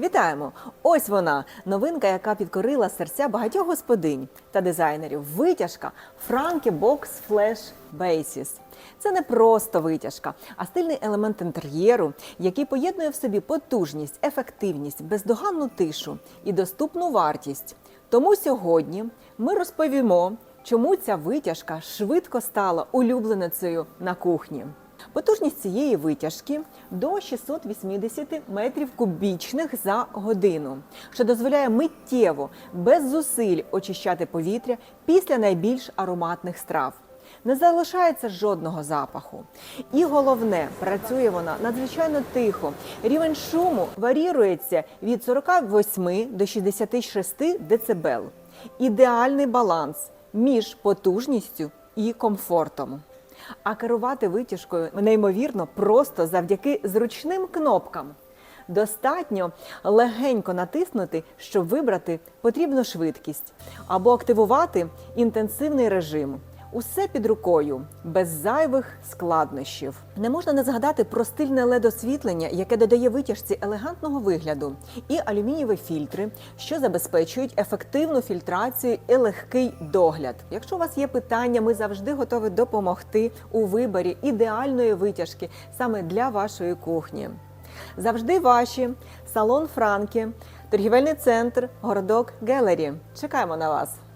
Вітаємо! Ось вона новинка, яка підкорила серця багатьох господинь та дизайнерів. Витяжка Franke Box Flash Basis. Це не просто витяжка, а стильний елемент інтер'єру, який поєднує в собі потужність, ефективність, бездоганну тишу і доступну вартість. Тому сьогодні ми розповімо, чому ця витяжка швидко стала улюбленицею на кухні. Потужність цієї витяжки до 680 метрів кубічних за годину, що дозволяє миттєво, без зусиль очищати повітря після найбільш ароматних страв. Не залишається жодного запаху. І головне, працює вона надзвичайно тихо. Рівень шуму варірується від 48 до 66 дБ. Ідеальний баланс між потужністю і комфортом. А керувати витяжкою неймовірно просто завдяки зручним кнопкам. Достатньо легенько натиснути, щоб вибрати потрібну швидкість або активувати інтенсивний режим. Усе під рукою, без зайвих складнощів. Не можна не згадати про стильне ледосвітлення, яке додає витяжці елегантного вигляду, і алюмінієві фільтри, що забезпечують ефективну фільтрацію і легкий догляд. Якщо у вас є питання, ми завжди готові допомогти у виборі ідеальної витяжки саме для вашої кухні. Завжди ваші салон Франки, торгівельний центр, городок Гелері. Чекаємо на вас.